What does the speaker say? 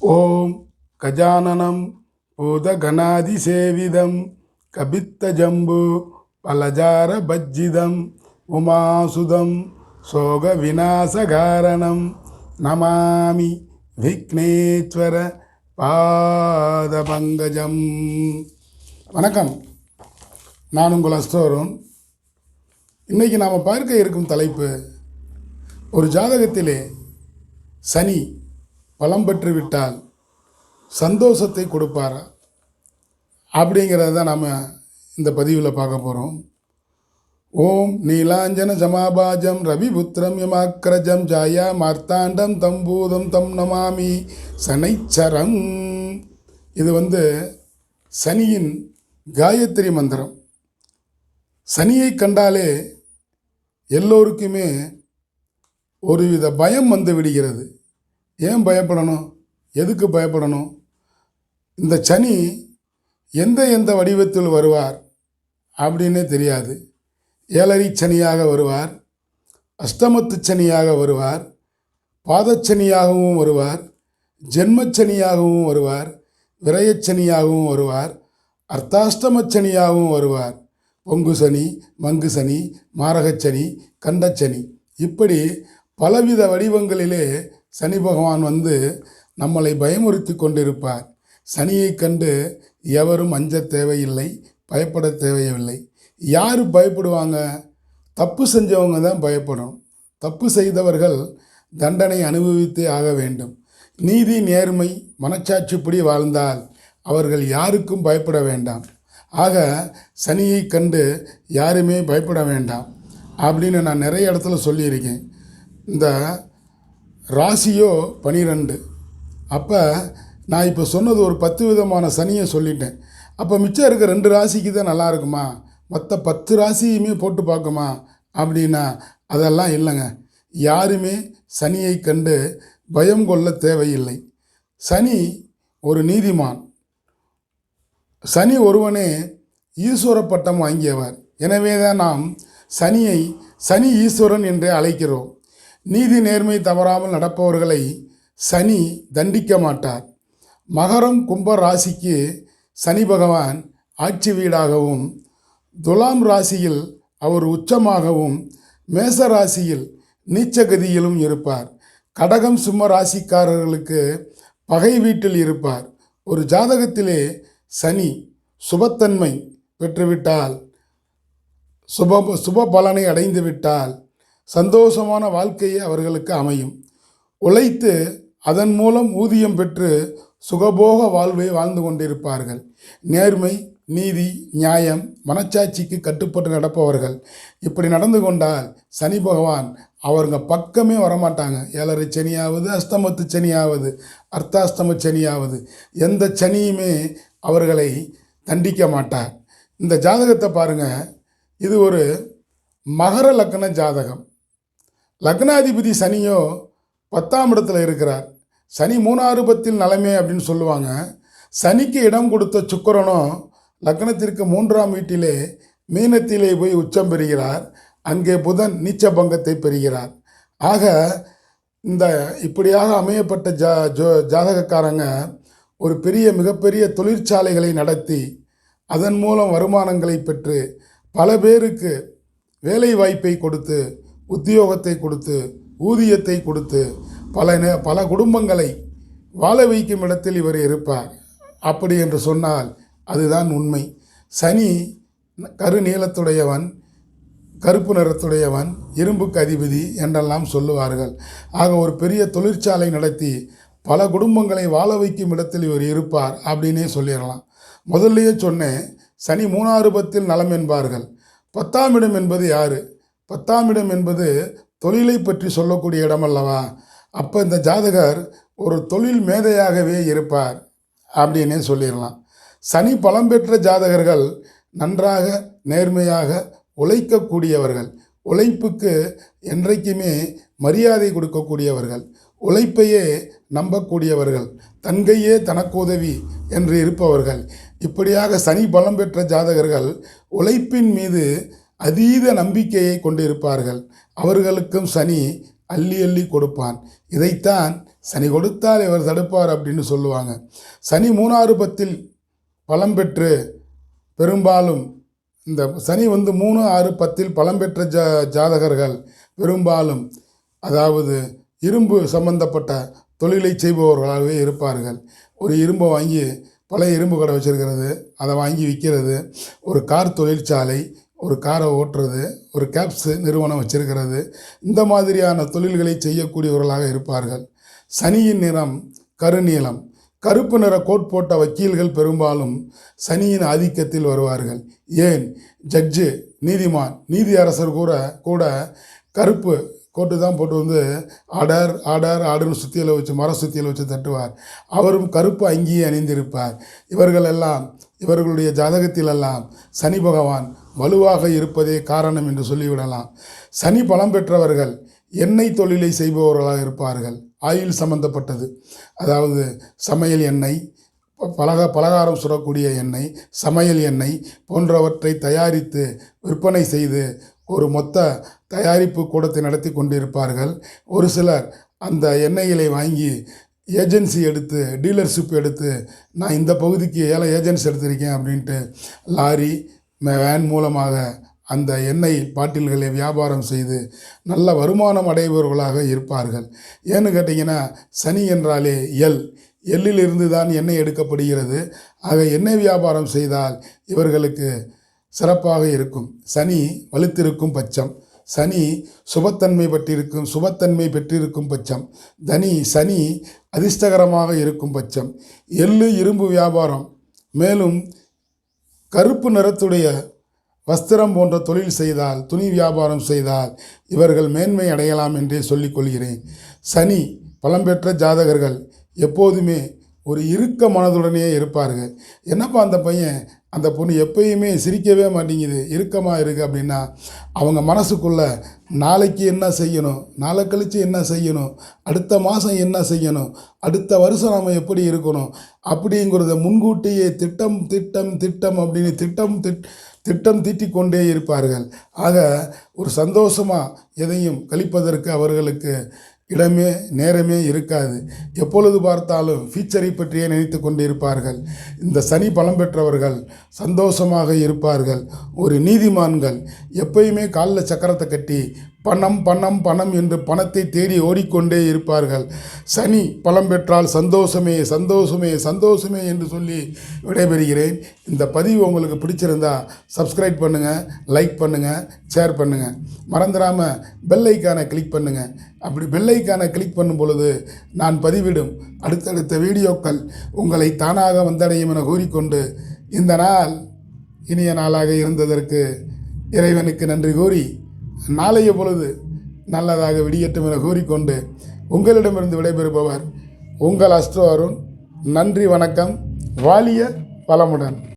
ஓம் கஜானனம் பூதகணாதிசேவிதம் கபித்தஜம்பு பலஜார பஜ்ஜிதம் உமாசுதம் சோக விநாசகாரணம் நமாமி விக்னேஸ்வர பாதபங்கஜம். வணக்கம். நான் உங்கள் அஸ்தோரும். இன்றைக்கி நாம் பார்க்க இருக்கும் தலைப்பு ஒரு ஜாதகத்திலே சனி பலம் பெற்றுவிட்டால் சந்தோஷத்தை கொடுப்பாரா. அப்படிங்கிறத தான் நாம் இந்த பதிவில் பார்க்க போகிறோம் ஓம் நீலாஞ்சன ஜமாபாஜம் ரவிபுத்திரம் யமாக்கிரஜம் ஜாயா மார்த்தாண்டம் தம்பூதம் தம் நமாமி சனைச்சரம். இது வந்து சனியின் காயத்ரி மந்திரம். சனியை கண்டாலே எல்லோருக்குமே ஒருவித பயம் வந்து விடுகிறது. ஏன் பயப்படணும்? எதுக்கு பயப்படணும்? இந்த சனி எந்த எந்த வடிவத்தில் வருவார் அப்படின்னே தெரியாது. ஏழரி சனியாக வருவார் அஷ்டமத்து சனியாக வருவார் பாதச்சனியாகவும் வருவார் ஜென்மச்சனியாகவும் வருவார் விரயச்சனியாகவும் வருவார் அர்த்தாஷ்டமச்சனியாகவும் வருவார். பொங்கு சனி மங்கு சனி மாரகச்சனி கண்டச்சனி இப்படி பலவித வடிவங்களிலே சனி பகவான் வந்து நம்மளை பயமுறுத்தி கொண்டிருப்பார். சனியை கண்டு எவரும் அஞ்ச தேவையில்லை பயப்பட தேவையில்லை. யார் பயப்படுவாங்க? தப்பு செஞ்சவங்க தான் பயப்படணும் தப்பு செய்தவர்கள் தண்டனை அனுபவித்தே ஆக வேண்டும். நீதி நேர்மை மனச்சாட்சிப்படி வாழ்ந்தால் அவர்கள் யாருக்கும் பயப்பட வேண்டாம். ஆக சனியை கண்டு யாருமே பயப்பட வேண்டாம். அப்படின்னு நான் நிறைய இடத்துல சொல்லியிருக்கேன். இந்த ராசியோ பனிரெண்டு. அப்போ நான் இப்போ சொன்னது ஒரு பத்து விதமான சனியை சொல்லிட்டேன். அப்போ மிச்சம் இருக்க ரெண்டு ராசிக்கு தான் நல்லா இருக்குமா? மற்ற பத்து ராசியுமே போட்டு பார்க்குமா? அப்படின்னா அதெல்லாம் இல்லைங்க. யாருமே சனியை கண்டு பயம் கொள்ள தேவையில்லை. சனி ஒரு நீதிமான். சனி ஒருவனே ஈஸ்வர பட்டம் வாங்கியவர். எனவே தான் நாம் சனியை சனி ஈஸ்வரன் என்றே அழைக்கிறோம். நீதி நேர்மை தவறாமல் நடப்பவர்களை சனி தண்டிக்க மாட்டார். மகரம் கும்ப ராசிக்கு சனி பகவான் ஆட்சி வீடாகவும் துலாம் ராசியில் அவர் உச்சமாகவும் மேச ராசியில் நீச்சகதியிலும் இருப்பார். கடகம் சிம்ம ராசிக்காரர்களுக்கு பகை வீட்டில் இருப்பார். ஒரு ஜாதகத்திலே சனி சுபத்தன்மை பெற்றுவிட்டால் சுப சுப பலனை அடைந்துவிட்டால் சந்தோஷமான வாழ்க்கையே அவர்களுக்கு அமையும். உழைத்து அதன் மூலம் ஊதியம் பெற்று சுகபோக வாழ்வை வாழ்ந்து கொண்டிருப்பார்கள். நேர்மை நீதி நியாயம் மனச்சாட்சிக்கு கட்டுப்பட்டு நடப்பவர்கள். இப்படி நடந்து கொண்டால் சனி பகவான் அவருங்க பக்கமே வரமாட்டாங்க. ஏழரை சனியாவது அஸ்தமத்து சனியாவது அர்த்தாஸ்தம சனியாவது. எந்த சனியுமே அவர்களை தண்டிக்க மாட்டார். இந்த ஜாதகத்தை பாருங்கள் இது ஒரு மகர லக்ன ஜாதகம். லக்னாதிபதி சனியோ பத்தாம் இடத்துல இருக்கிறார். சனி மூணாறுபத்தில் நலமே அப்படின்னு சொல்லுவாங்க. சனிக்கு இடம் கொடுத்த சுக்கரனும் லக்னத்திற்கு மூன்றாம் வீட்டிலே மீனத்திலே போய் உச்சம் பெறுகிறார். அங்கே புதன் நீச்ச பங்கத்தை பெறுகிறார். ஆக இந்த இப்படியாக அமையப்பட்ட ஜா ஜோ ஜாதகக்காரங்க ஒரு பெரிய மிகப்பெரிய தொழிற்சாலைகளை நடத்தி அதன் மூலம் வருமானங்களை பெற்று பல பேருக்கு வேலை வாய்ப்பை கொடுத்து உத்தியோகத்தை கொடுத்து ஊதியத்தை கொடுத்து பல நே பல குடும்பங்களை வாழ வைக்கும் இடத்தில் இவர் இருப்பார். அப்படி என்று சொன்னால் அதுதான் உண்மை. சனி கருநீளத்துடையவன் கருப்பு நிறத்துடையவன் இரும்புக்கு அதிபதி என்றெல்லாம் சொல்லுவார்கள். ஆக ஒரு பெரிய தொழிற்சாலை நடத்தி பல குடும்பங்களை வாழ வைக்கும் இடத்தில் இவர் இருப்பார் அப்படின்னே சொல்லிடலாம். முதல்லயே சொன்னேன் சனி மூணாறுபத்தில் நலம் என்பார்கள். பத்தாம் இடம் என்பது யார்? பத்தாம் இடம் என்பது தொழிலை பற்றி சொல்லக்கூடிய இடம் அல்லவா அப்போ இந்த ஜாதகர் ஒரு தொழில் மேதையாகவே இருப்பார் அப்படின்னே சொல்லிடலாம். சனி பலம் பெற்ற ஜாதகர்கள் நன்றாக நேர்மையாக உழைக்கக்கூடியவர்கள். உழைப்புக்கு என்றைக்குமே மரியாதை கொடுக்கக்கூடியவர்கள். உழைப்பையே நம்பக்கூடியவர்கள். தன்கையே தனக்கு உதவி என்று இருப்பவர்கள். இப்படியாக சனி பலம் பெற்ற ஜாதகர்கள் உழைப்பின் மீது அதீத நம்பிக்கையை கொண்டிருப்பார்கள். அவர்களுக்கும் சனி அள்ளி அள்ளி கொடுப்பான். இதைத்தான் சனி கொடுத்தால் இவர் தடுப்பார் அப்படின்னு சொல்லுவாங்க. சனி மூணாறு பத்தில் பலம் பெற்று பெரும்பாலும் இந்த சனி வந்து மூணு ஆறு பத்தில் பலம் பெற்ற ஜா ஜாதகர்கள் பெரும்பாலும் அதாவது இரும்பு சம்பந்தப்பட்ட தொழிலை செய்பவர்களாகவே இருப்பார்கள். ஒரு இரும்பை வாங்கி பழைய இரும்பு கடை வச்சிருக்கிறது அதை வாங்கி விற்கிறது. ஒரு கார் தொழிற்சாலை ஒரு காரை ஓட்டுறது ஒரு கேப்ஸு நிறுவனம் வச்சிருக்கிறது இந்த மாதிரியான தொழில்களை செய்யக்கூடியவர்களாக இருப்பார்கள். சனியின் நிறம் கருநீளம் கருப்பு நிற கோட் போட்ட வக்கீல்கள் பெரும்பாலும் சனியின் ஆதிக்கத்தில் வருவார்கள். ஏன்? ஜட்ஜு நீதிமான் நீதி அரசர் கூட கூட கருப்பு கோட்டு தான் போட்டு வந்து ஆடர் ஆடர் ஆடுன்னு சுத்தியில் வச்சு மர சுத்தியில் வச்சு தட்டுவார். அவரும் கருப்பு அங்கேயே அணிந்திருப்பார். இவர்கள் எல்லாம் இவர்களுடைய ஜாதகத்திலெல்லாம் சனி பகவான் வலுவாக இருப்பதே காரணம் என்று சொல்லிவிடலாம். சனி பலம் பெற்றவர்கள் எண்ணெய் தொழிலை செய்பவர்களாக இருப்பார்கள். ஆயில் சம்பந்தப்பட்டது. அதாவது சமையல் எண்ணெய் பலக பலகாரம் சுடக்கூடிய எண்ணெய் சமையல் எண்ணெய் போன்றவற்றை தயாரித்து விற்பனை செய்து ஒரு மொத்த தயாரிப்பு கூடத்தை நடத்தி கொண்டிருப்பார்கள். ஒரு சிலர் அந்த எண்ணெய்களை வாங்கி ஏஜென்சி எடுத்து டீலர்ஷிப் எடுத்து நான் இந்த பகுதிக்கு ஏழை ஏஜென்சி எடுத்திருக்கேன் அப்படின்ட்டு லாரி வேன் மூலமாக அந்த எண்ணெய் பாட்டில்களை வியாபாரம் செய்து நல்ல வருமானம் அடைபவர்களாக இருப்பார்கள். ஏன்னு கேட்டிங்கன்னா சனி என்றாலே எல் எள்ளிலிருந்து தான் எண்ணெய் எடுக்கப்படுகிறது. ஆக எண்ணெய் வியாபாரம் செய்தால் இவர்களுக்கு சிறப்பாக இருக்கும். சனி வலுத்திருக்கும் பட்சம். சனி சுபத்தன்மை பெற்றிருக்கும் சுபத்தன்மை பெற்றிருக்கும் பட்சம். தனி சனி அதிர்ஷ்டகரமாக இருக்கும் பட்சம். எள்ளு இரும்பு வியாபாரம். மேலும் கருப்பு நிறத்துடைய வஸ்திரம் போன்ற தொழில் செய்தால் துணி வியாபாரம் செய்தால் இவர்கள் மேன்மை அடையலாம் என்றே சொல்லிக்கொள்கிறேன் சனி பலம் பெற்ற ஜாதகர்கள் எப்போதுமே ஒரு இறுக்க மனதுடனே இருப்பார்கள் என்னப்பா அந்த பையன்? அந்த பொண்ணு எப்பயுமே சிரிக்கவே மாட்டேங்குது. இறுக்கமாக இருக்குது அப்படின்னா அவங்க மனசுக்குள்ளே நாளைக்கு என்ன செய்யணும்? நாளை கழித்து என்ன செய்யணும்? அடுத்த மாதம் என்ன செய்யணும்? அடுத்த வருஷம் நம்ம எப்படி இருக்கணும்? அப்படிங்கிறத முன்கூட்டியே திட்டம் திட்டம் திட்டம் அப்படின்னு திட்டம் திட் திட்டம் தீட்டிக் கொண்டே இருப்பார்கள். ஆக ஒரு சந்தோஷமாக எதையும் கழிப்பதற்கு அவர்களுக்கு இடமே நேரமே இருக்காது. எப்பொழுது பார்த்தாலும் ஃபியூச்சரை பற்றியே நினைத்து கொண்டிருப்பார்கள். இந்த சனி பலம் பெற்றவர்கள் சந்தோஷமாக இருப்பார்கள். ஒரு நீதிமான்கள் எப்பயுமே காலில் சக்கரத்தை கட்டி பணம் பணம் பணம் என்று பணத்தை தேடி ஓடிக்கொண்டே இருப்பார்கள். சனி பலம் பெற்றால் சந்தோஷமே சந்தோஷமே சந்தோஷமே என்று சொல்லி விடைபெறுகிறேன். இந்த பதிவு உங்களுக்கு பிடிச்சிருந்தா சப்ஸ்கிரைப் பண்ணுங்கள் லைக் பண்ணுங்கள் ஷேர் பண்ணுங்கள் மறந்துடாமல் பெல் கிளிக் பண்ணுங்கள் அப்படி பெல் கிளிக் பண்ணும் பொழுது நான் பதிவிடும் அடுத்தடுத்த வீடியோக்கள் உங்களை தானாக வந்தடையும் என கூறிக்கொண்டு இந்த நாள் இனிய நாளாக இருந்ததற்கு இறைவனுக்கு நன்றி கூறி நாளைய பொழுது நல்லதாக விடியட்டும் என கூறிக்கொண்டு உங்களிடமிருந்து விடைபெறுபவர் உங்கள் அஸ்ட்ரோ அருண். நன்றி வணக்கம். வாலிய வளமுடன்.